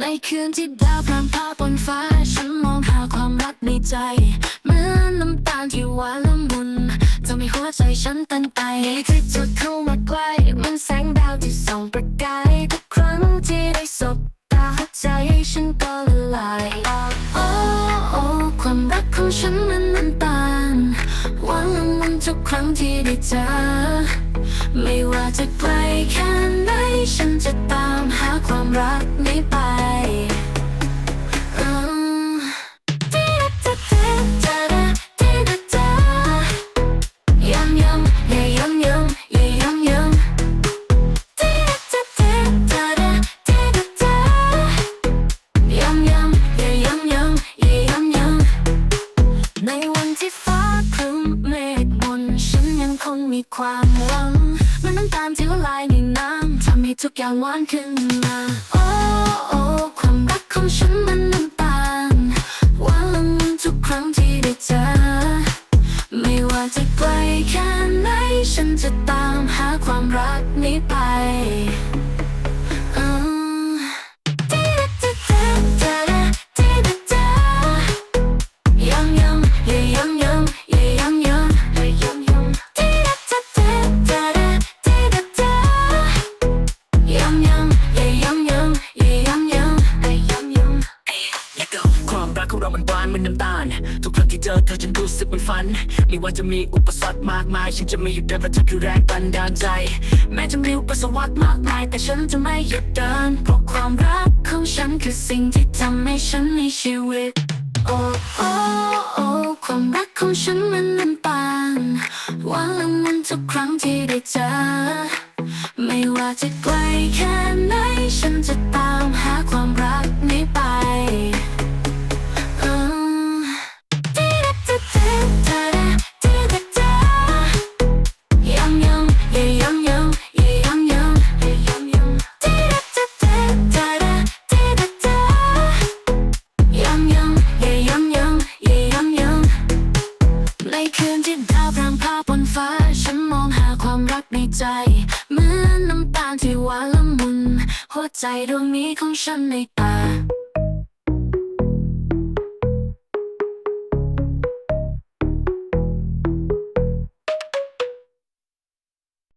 ในคืนที่ดาวพรางพาบนฟ้า ฉันมองหาความรักในใจ เหมือนน้ำตาลที่หวานละมุนจะมีหัวใจฉันเต้นไปที่จุดเข้ามาใกล้มันแสงดาวที่ส่องประกายทุกครั้งที่ได้สบตาหัวใจฉันก็ละลายโอ้โอ้ความรักของฉัน ทุกครั้งที่ได้เจอ ไม่ว่าจะไกลแค่ไหน ฉันจะตามหาความรักนี้ไปอืมที่รักจะเต้นจะรักที่รักจะยำยำ yeah yum yum yeah yum yum ที่รักจะเต้นจะรักที่รักจะยำยำ yeah yum yum yeah yum yum ในวันที่ คงมีความหวัง มันน้ำตาลที่ละลายในน้ำทำให้ทุกอย่างหวานขึ้นมา โอ้โอ้ความรักของฉันมันน้ำตาลหวานละมุนทุกครั้งที่ได้เจอ ไม่ว่าจะไกลแค่ไหนฉันจะตามหาความรักนี้ไป เรามันหวานเหมือนน้ำตาล ทุกครั้งที่เจอเธอฉันรู้สึกเหมันฝัน ไม่ว่าจะมีอุปสรรคมากมาย ฉันจะไม่หยุดเดินเพราะเธอคือแรงบันดาลใจ แม้จะมีอุปสรรคมากมาย แต่ฉันจะไม่หยุดเดินเพราะความรักของฉันคือสิ่งที่ทำให้ฉันมีชีวิตโอ้โอ้โอ้ความรักของฉันมันน้ำตาลหวานละมุนทุกครั้งที่ได้เจอ ไม่ว่าจะไกลแค่ คืนที่ดาวพรางพราบนฟ้า ฉันมองหาความรักในใจ เหมือนน้ำตาลที่หวานละมุน หัวใจดวงนี้ของฉันในตา